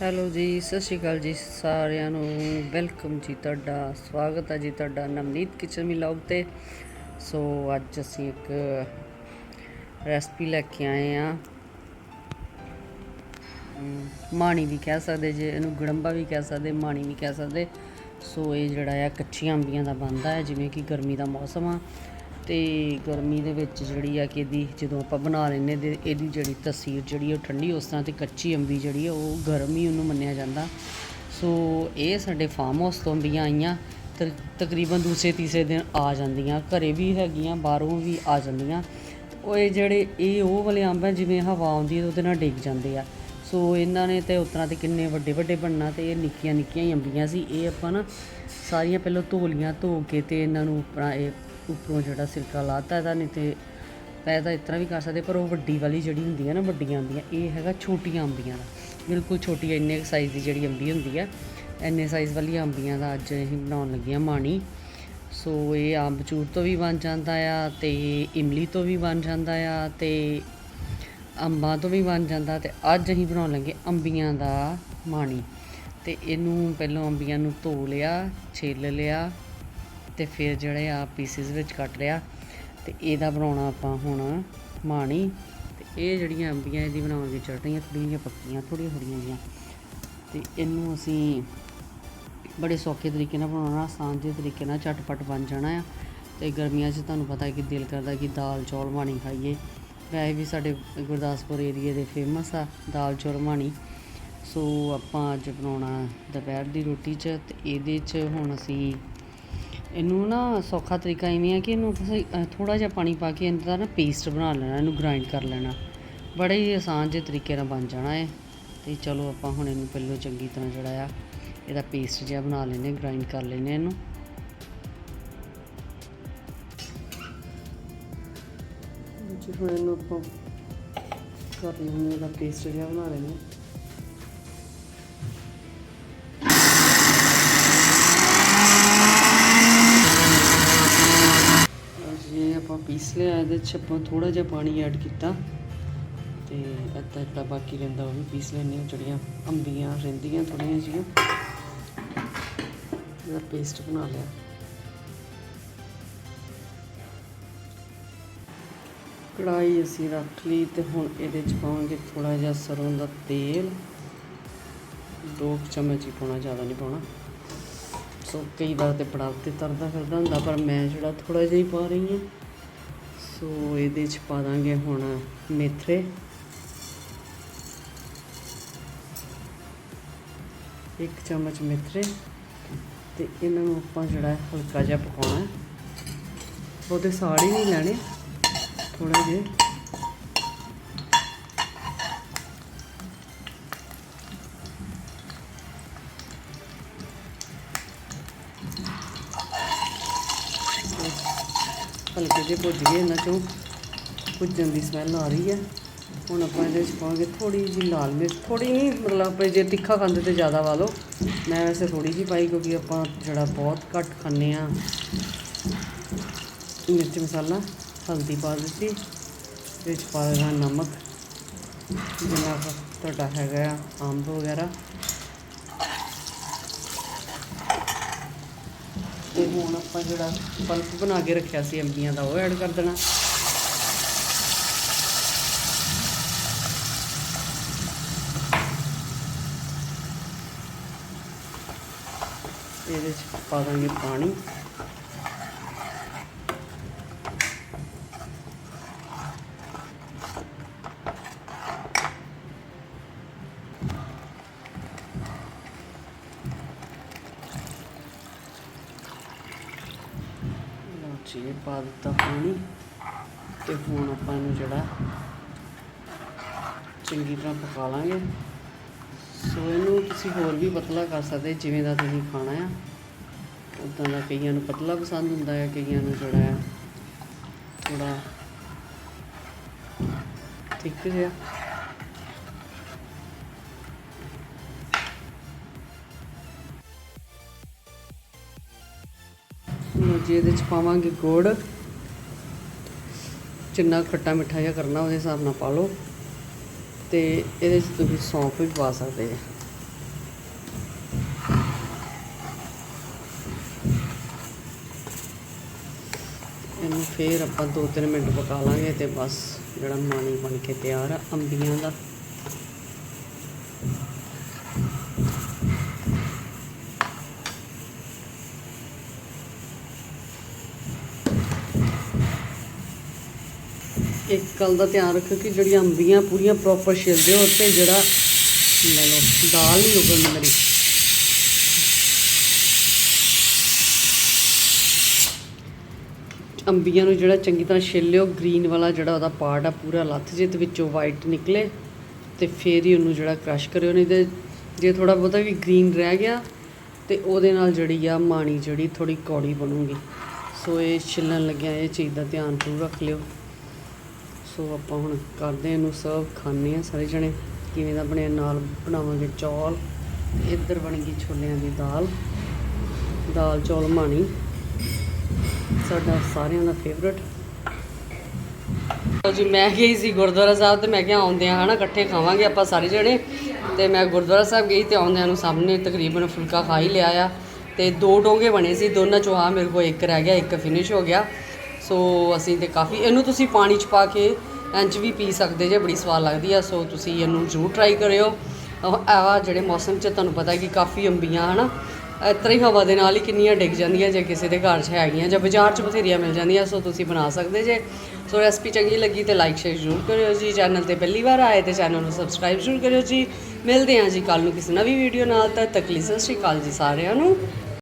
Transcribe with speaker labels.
Speaker 1: Hello ਜੀ, ਸਤਿ ਸ਼੍ਰੀ ਅਕਾਲ ਜੀ ਸਾਰਿਆਂ ਨੂੰ। ਵੈਲਕਮ ਜੀ ਤੁਹਾਡਾ, ਸਵਾਗਤ ਹੈ ਜੀ ਤੁਹਾਡਾ ਨਵਨੀਤ ਕਿਚਨ ਵਲੌਗ ਤੇ। ਸੋ ਅੱਜ ਅਸੀਂ ਇੱਕ ਰੈਸਪੀ ਲੈ ਕੇ ਆਏ ਆ ਮਾਣੀ ਵੀ ਕਹਿ ਸਕਦੇ ਜੇ, ਇਹਨੂੰ ਗੜੰਬਾ ਵੀ ਕਹਿ ਸਕਦੇ, ਮਾਣੀ ਵੀ ਕਹਿ ਸਕਦੇ। ਸੋ ਇਹ ਜਿਹੜਾ ਆ, ਕੱਚੀਆਂ ਅੰਬੀਆਂ ਦਾ ਬਣਦਾ ਹੈ, ਜਿਵੇਂ ਕਿ ਗਰਮੀ ਦਾ ਮੌਸਮ ਆ। ਤੇ ਗਰਮੀ ਦੇ ਵਿੱਚ ਜਿਹੜੀ ਆ ਕਿ ਇਹਦੀ ਜਦੋਂ ਆਪਾਂ ਬਣਾ ਲੈਨੇ ਤੇ ਇਹਦੀ ਜਿਹੜੀ ਤਸੀਰ ਜਿਹੜੀ ਉਹ ਠੰਡੀ, ਉਸ ਤਰ੍ਹਾਂ ਤੇ ਕੱਚੀ ਅੰਬੀ ਜਿਹੜੀ ਆ ਉਹ ਗਰਮ ਹੀ ਉਹਨੂੰ ਮੰਨਿਆ ਜਾਂਦਾ। ਸੋ ਇਹ ਸਾਡੇ ਫਾਰਮ ਹਾਊਸ ਤੋਂ ਅੰਬੀਆਂ ਆਈਆਂ ਤਕ- ਤਕਰੀਬਨ ਦੂਸਰੇ, ਤੀਸਰੇ ਦਿਨ ਆ ਜਾਂਦੀਆਂ। ਘਰੇ ਵੀ ਹੈਗੀਆਂ, ਬਾਹਰੋਂ ਵੀ ਆ ਜਾਂਦੀਆਂ। ਉਹ ਇਹ ਜਿਹੜੇ, ਇਹ ਉਹ ਵਾਲੇ ਅੰਬ ਹੈ ਜਿਵੇਂ ਹਵਾ ਆਉਂਦੀ ਹੈ ਉਹਦੇ ਨਾਲ ਡਿੱਗ ਜਾਂਦੇ ਆ। ਸੋ ਇਹਨਾਂ ਨੇ ਤੇ ਉਤਰਾ ਤੇ ਕਿੰਨੇ ਵੱਡੇ ਵੱਡੇ ਬਣਨਾ ਤੇ ਇਹ ਨਿੱਕੀਆਂ ਨਿੱਕੀਆਂ ਹੀ ਅੰਬੀਆਂ ਸੀ। ਇਹ ਆਪਾਂ ਨਾ ਸਾਰੀਆਂ ਪਹਿਲਾਂ ਧੋ ਲੀਆਂ ਧੋ ਕੇ ਤੇ ਇਹਨਾਂ ਨੂੰ ਆਪਣਾ ਇਹ ਉੱਪਰੋਂ ਜਿਹੜਾ ਸਿਰਕਾ ਲਾਤਾ ਇਹਦਾ, ਨਹੀਂ ਤੇ ਵੈਸੇ ਤਾਂ ਇਸ ਤਰ੍ਹਾਂ ਵੀ ਕਰ ਸਕਦੇ ਪਰ ਉਹ ਵੱਡੀ ਵਾਲੀ ਜਿਹੜੀ ਹੁੰਦੀ ਹੈ ਨਾ, ਵੱਡੀਆਂ ਅੰਬੀਆਂ ਇਹ ਹੈਗਾ ਛੋਟੀਆਂ ਅੰਬੀਆਂ ਦਾ। ਬਿਲਕੁਲ ਛੋਟੀ ਇੰਨੇ ਸਾਈਜ਼ ਦੀ ਜਿਹੜੀ ਅੰਬੀ ਹੁੰਦੀ ਹੈ ਇੰਨੇ ਸਾਈਜ਼ ਵਾਲੀਆਂ ਅੰਬੀਆਂ ਦਾ ਅੱਜ ਅਸੀਂ ਬਣਾਉਣ ਲੱਗੀਆਂ ਮਾਣੀ। ਸੋ ਇਹ ਅੰਬਚੂਰ ਤੋਂ ਵੀ ਬਣ ਜਾਂਦਾ ਆ, ਤੇ ਇਮਲੀ ਤੋਂ ਵੀ ਬਣ ਜਾਂਦਾ ਆ, ਤੇ ਅੰਬਾਂ ਤੋਂ ਵੀ ਬਣ ਜਾਂਦਾ, ਤੇ ਅੱਜ ਅਸੀਂ ਬਣਾਉਣ ਲੱਗੇ ਅੰਬੀਆਂ ਦਾ ਮਾਣੀ। ਤੇ ਇਹਨੂੰ ਪਹਿਲਾਂ ਅੰਬੀਆਂ ਨੂੰ ਧੋ ਲਿਆ, ਛਿੱਲ ਲਿਆ ਅਤੇ ਫਿਰ ਜਿਹੜੇ ਆ ਪੀਸਿਸ ਵਿੱਚ ਕੱਟ ਲਿਆ ਅਤੇ ਇਹਦਾ ਬਣਾਉਣਾ ਆਪਾਂ ਹੁਣ ਮਾਣੀ ਅਤੇ ਇਹ ਜਿਹੜੀਆਂ ਅੰਬੀਆਂ ਇਹਦੀ ਬਣਾਉਣ ਦੀ ਚਟਣੀਆਂ ਥੋੜ੍ਹੀਆਂ ਜਿਹੀਆਂ ਪੱਕੀਆਂ, ਥੋੜ੍ਹੀਆਂ ਥੋੜ੍ਹੀਆਂ ਜਿਹੀਆਂ। ਅਤੇ ਇਹਨੂੰ ਅਸੀਂ ਬੜੇ ਸੌਖੇ ਤਰੀਕੇ ਨਾਲ ਬਣਾਉਣਾ, ਆਸਾਨ ਜਿਹੇ ਤਰੀਕੇ ਨਾਲ ਝਟਪਟ ਬਣ ਜਾਣਾ ਆ। ਤੇ ਗਰਮੀਆਂ 'ਚ ਤੁਹਾਨੂੰ ਪਤਾ ਕਿ ਦਿਲ ਕਰਦਾ ਕਿ ਦਾਲ ਚੌਲ ਮਾਣੀ ਖਾਈਏ। ਵੈਸੇ ਵੀ ਸਾਡੇ ਗੁਰਦਾਸਪੁਰ ਏਰੀਏ ਦੇ ਫੇਮਸ ਆ ਦਾਲ ਚੌਲ ਮਾਣੀ। ਸੋ ਆਪਾਂ ਅੱਜ ਬਣਾਉਣਾ ਦੁਪਹਿਰ ਦੀ ਰੋਟੀ 'ਚ ਤੇ ਇਹਦੇ 'ਚ ਹੁਣ ਅਸੀਂ ਇਹਨੂੰ ਨਾ ਸੌਖਾ ਤਰੀਕਾ ਇਵੇਂ ਆ ਕਿ ਇਹਨੂੰ ਤੁਸੀਂ ਥੋੜਾ ਜਿਹਾ ਪਾਣੀ ਪਾ ਕੇ ਇਹਦਾ ਨਾ ਪੇਸਟ ਬਣਾ ਲੈਣਾ, ਇਹਨੂੰ ਗ੍ਰਾਈਂਡ ਕਰ ਲੈਣਾ। ਬੜੇ ਹੀ ਆਸਾਨ ਜਿਹੇ ਤਰੀਕੇ ਨਾਲ ਬਣ ਜਾਣਾ ਹੈ ਤੇ ਚਲੋ ਆਪਾਂ ਹੁਣ ਇਹਨੂੰ ਪਹਿਲਾਂ ਚੰਗੀ ਤਰ੍ਹਾਂ ਜਿਹੜਾ ਆ, ਇਹਦਾ ਪੇਸਟ ਜਿਹਾ ਬਣਾ ਲੈਨੇ ਗ੍ਰਾਈਂਡ ਕਰ ਲੈਨੇ ਇਹਨੂੰ। ਜੀ, ਹੁਣ ਇਹਨੂੰ ਆਪਾਂ ਕਰ ਲੈਨੇ ਇਹਦਾ ਪੇਸਟ ਜਿਹਾ ਬਣਾ ਲੈਨੇ ਆਪਾਂ ਪੀਸ ਇਹਦੇ ਚ ਆਪਾਂ ਥੋੜਾ ਜਿਹਾ ਪਾਣੀ ਐਡ ਕੀਤਾ ਤੇ ਅੱਧਾ ਜਿਹੜਾ ਬਾਕੀ ਰਹਿੰਦਾ ਉਹ ਵੀ ਪੀਸ ਲੈਣੇ ਆ ਜਿਹੜੀਆਂ ਅੰਬੀਆਂ ਰਹਿੰਦੀਆਂ ਥੋੜੀਆਂ ਜਿਹੀਆਂ। ਇਹਦਾ ਪੇਸਟ ਬਣਾ ਲਿਆ। ਕੜਾਈ ਅਸੀਂ ਰੱਖ ਲਈ ਤੇ ਹੁਣ ਇਹਦੇ ਚ ਪਾਵਾਂਗੇ ਥੋੜਾ ਜਿਹਾ ਸਰੋਂ ਦਾ ਤੇਲ। ਦੋ ਕੁ ਚਮਚ ਹੀ ਪਾਉਣਾ, ਜ਼ਿਆਦਾ ਨਹੀਂ ਪਾਉਣਾ। ਸੋ ਕਈ ਵਾਰ ਤੇ ਬੜਾ 'ਤੇ ਤਰਦਾ ਫਿਰਦਾ ਹੁੰਦਾ, ਪਰ ਮੈਂ ਜਿਹੜਾ ਥੋੜਾ ਜਿਹਾ ਹੀ ਪਾ ਰਹੀ ਹਾਂ। ਸੋ ਇਹਦੇ ਚ ਪਾ ਦਾਂਗੇ ਹੁਣ ਮੇਥਰੇ ਇੱਕ ਚਮਚ ਮੇਥਰੇ ਤੇ ਇਹਨਾਂ ਨੂੰ ਆਪਾਂ ਜਿਹੜਾ ਹਲਕਾ ਜਿਹਾ ਪਕਾਉਣਾ ਉਹਦੇ ਸਾੜ ਹੀ ਨਹੀਂ ਲੈਣੇ ਥੋੜਾ ਜਿਹਾ। ਹਲਕੇ ਜਿਹੇ ਭੁੱਜ ਗਏ, ਇਹਨਾਂ ਚੋਂ ਭੁੱਜਣ ਦੀ ਸਮੈਲ ਆ ਰਹੀ ਹੈ। ਹੁਣ ਆਪਾਂ ਇਹਦੇ ਵਿੱਚ ਪਾਵਾਂਗੇ ਥੋੜੀ ਜਿਹੀ ਲਾਲ ਮਿਰਚ। ਥੋੜੀ ਨਹੀਂ, ਮਤਲਬ ਆਪਣੇ ਜੇ ਤਿੱਖਾ ਖਾਂਦੇ ਤੇ ਜ਼ਿਆਦਾ ਪਾ ਲਓ। ਮੈਂ ਵੈਸੇ ਥੋੜੀ ਜਿਹੀ ਪਾਈ ਕਿਉਂਕਿ ਆਪਾਂ ਜਿਹੜਾ ਬਹੁਤ ਘੱਟ ਖਾਂਦੇ ਆ ਮਿਰਚ ਮਸਾਲਾ ਹਲਦੀ ਪਾ ਦਿੱਤੀ, ਵਿੱਚ ਪਾ ਦੇਣਾ ਨਮਕ। ਜਿੰਨਾ ਤੁਹਾਡਾ ਹੈਗਾ ਆ ਅੰਬ ਵਗੈਰਾ। ਤੇ ਹੁਣ ਆਪਾਂ ਜਿਹੜਾ ਪਲਪ ਬਣਾ ਕੇ ਰੱਖਿਆ ਸੀ ਅੰਬੀਆਂ ਦਾ, ਉਹ ਐਡ ਕਰ ਦੇਣਾ। ਇਹਦੇ ਚ ਪਾ ਦਾਂਗੇ ਪਾਣੀ। ਲਓ ਪਾ ਦਿੱਤਾ ਪਾਣੀ ਤੇ ਹੁਣ ਆਪਾਂ ਇਹਨੂੰ ਜਿਹੜਾ ਚੰਗੀ ਤਰ੍ਹਾਂ ਪਕਾ ਲਾਂਗੇ। ਸੋ ਇਹਨੂੰ ਤੁਸੀਂ ਹੋਰ ਵੀ ਪਤਲਾ ਕਰ ਸਕਦੇ, ਜਿਵੇਂ ਦਾ ਤੁਸੀਂ ਖਾਣਾ ਆ। ਉਦਾਂ ਦਾ ਕਈਆਂ ਨੂੰ ਪਤਲਾ ਪਸੰਦ ਹੁੰਦਾ ਹੈ, ਕਈਆਂ ਨੂੰ ਜਿਹੜਾ ਹੈ ਥੋੜਾ ਠੀਕ ਜਿਹਾ। ਜੀ ਇਹਦੇ 'ਚ ਪਾਵਾਂਗੇ ਗੁੜ। ਜਿੰਨਾ ਖੱਟਾ ਮਿੱਠਾ ਜਿਹਾ ਕਰਨਾ ਉਹਦੇ ਹਿਸਾਬ ਨਾਲ ਪਾ ਲਓ। ਤੇ ਇਹਦੇ 'ਚ ਤੁਸੀਂ ਸੌਂਫ ਵੀ ਪਾ ਸਕਦੇ ਆ। ਇਹਨੂੰ ਫੇਰ ਆਪਾਂ 2-3 ਮਿੰਟ ਪਕਾ ਲਾਂਗੇ ਤੇ ਬਸ ਜਿਹੜਾ ਮਾਣੀ ਬਣ ਕੇ ਤਿਆਰ ਆ ਅੰਬੀਆਂ ਦਾ। ਇੱਕ ਗੱਲ ਦਾ ਧਿਆਨ ਰੱਖਿਓ ਕਿ ਜਿਹੜੀਆਂ ਅੰਬੀਆਂ ਪੂਰੀਆਂ ਪ੍ਰੋਪਰ ਛਿਲਦੇ ਦਿਓ ਉੱਤੇ ਜਿਹੜਾ ਲੈ ਲਓ, ਦਾਲ ਨਹੀਂ ਉਗਲਣੀ ਮੇਰੀ ਅੰਬੀਆਂ ਨੂੰ ਜਿਹੜਾ ਚੰਗੀ ਤਰ੍ਹਾਂ ਛਿੱਲ ਲਿਓ ਗ੍ਰੀਨ ਵਾਲਾ ਜਿਹੜਾ ਉਹਦਾ ਪਾਰਟ ਆ ਪੂਰਾ ਲੱਥ ਜੇ ਤੇ ਵਿੱਚੋਂ ਵਾਈਟ ਨਿਕਲੇ ਤੇ ਫੇਰ ਹੀ ਉਹਨੂੰ ਜਿਹੜਾ ਕ੍ਰਸ਼ ਕਰਿਓ, ਨਹੀਂ ਤੇ ਜੇ ਥੋੜਾ ਬਹੁਤਾ ਵੀ ਗ੍ਰੀਨ ਰਹਿ ਗਿਆ ਤੇ ਉਹਦੇ ਨਾਲ ਜਿਹੜੀ ਆ ਮਾਣੀ ਜਿਹੜੀ ਥੋੜੀ ਕੌੜੀ ਬਣੂਗੀ। ਸੋ ਇਹ ਛਿੱਲਣ ਲੱਗਿਆ ਇਹ ਚੀਜ਼ ਦਾ ਧਿਆਨ ਜ਼ਰੂਰ ਰੱਖ ਲਿਓ। ਸੋ ਆਪਾਂ ਹੁਣ ਕਰਦੇ ਹਾਂ ਇਹਨੂੰ ਸਰਵ ਖਾਣੇ ਆ ਸਾਰੇ ਜਣੇ। ਕਿਵੇਂ ਦਾ ਬਣਿਆ ਨਾਲ ਬਣਾਵਾਂਗੇ ਚੌਲ। ਤੇ ਇੱਧਰ ਬਣ ਗਈ ਛੋਲਿਆਂ ਦੀ ਦਾਲ। ਦਾਲ ਚੌਲ ਮਾਣੀ। ਸਾਡਾ ਸਾਰਿਆਂ ਦਾ ਫੇਵਰਟ ਜੀ, ਮੈਂ ਗਈ ਸੀ ਗੁਰਦੁਆਰਾ ਸਾਹਿਬ ਤੇ ਮੈਂ ਕਿਹਾ ਆਉਂਦੇ ਆ ਹਨਾ, ਇਕੱਠੇ ਖਾਵਾਂਗੇ ਆਪਾਂ ਸਾਰੇ ਜਣੇ। ਤੇ ਮੈਂ ਗੁਰਦੁਆਰਾ ਸਾਹਿਬ ਗਈ ਤੇ ਆਉਂਦਿਆਂ ਨੂੰ ਸਾਹਮਣੇ ਤਕਰੀਬਨ ਫੁਲਕਾ ਖਾ ਹੀ ਲਿਆ ਆ। ਤੇ ਦੋ ਡੋਂਗੇ ਬਣੇ ਸੀ, ਦੋਨਾਂ ਚੋਂ ਆ ਮੇਰੇ ਕੋਲ ਇੱਕ ਰਹਿ ਗਿਆ, ਇੱਕ ਫਿਨਿਸ਼ ਹੋ ਗਿਆ। ਸੋ ਅਸੀਂ ਤੇ ਕਾਫੀ, ਇਹਨੂੰ ਤੁਸੀਂ ਪਾਣੀ ਚ ਪਾ ਕੇ ਇੰਜ ਵੀ ਪੀ ਸਕਦੇ ਜੇ, ਬੜੀ ਸਵਾਦ ਲੱਗਦੀ ਆ, ਸੋ ਤੁਸੀਂ ਇਹਨੂੰ ਜ਼ਰੂਰ ਟਰਾਈ ਕਰਿਓ। ਆ ਜਿਹੜੇ ਮੌਸਮ 'ਚ ਤੁਹਾਨੂੰ ਪਤਾ ਕਿ ਕਾਫੀ ਅੰਬੀਆਂ, ਹਨਾ? ਇਸ ਤਰ੍ਹਾਂ ਹਵਾ ਦੇ ਨਾਲ ਹੀ ਕਿੰਨੀਆਂ ਡਿੱਗ ਜਾਂਦੀਆਂ ਜੇ ਕਿਸੇ ਦੇ ਘਰ 'ਚ ਹੈਗੀਆਂ, ਜਾਂ ਬਾਜ਼ਾਰ 'ਚ ਬਥੇਰੀਆਂ ਮਿਲ ਜਾਂਦੀਆਂ, ਸੋ ਤੁਸੀਂ ਬਣਾ ਸਕਦੇ ਜੇ। ਸੋ ਰੈਸਪੀ ਚੰਗੀ ਲੱਗੀ ਤੇ ਲਾਈਕ ਸ਼ੇਅਰ ਜ਼ਰੂਰ ਕਰਿਓ ਜੀ। ਚੈਨਲ ਤੇ ਪਹਿਲੀ ਵਾਰ ਆਏ ਤੇ ਚੈਨਲ ਨੂੰ ਸਬਸਕ੍ਰਾਈਬ ਜ਼ਰੂਰ ਕਰਿਓ ਜੀ। ਮਿਲਦੇ ਹਾਂ ਜੀ ਕੱਲ ਨੂੰ ਕਿਸੇ ਨਵੀਂ ਵੀਡੀਓ ਨਾਲ, ਤਦ ਤੱਕ ਲਈ ਸਤਿ ਸ਼੍ਰੀ ਅਕਾਲ ਜੀ ਸਾਰਿਆਂ ਨੂੰ।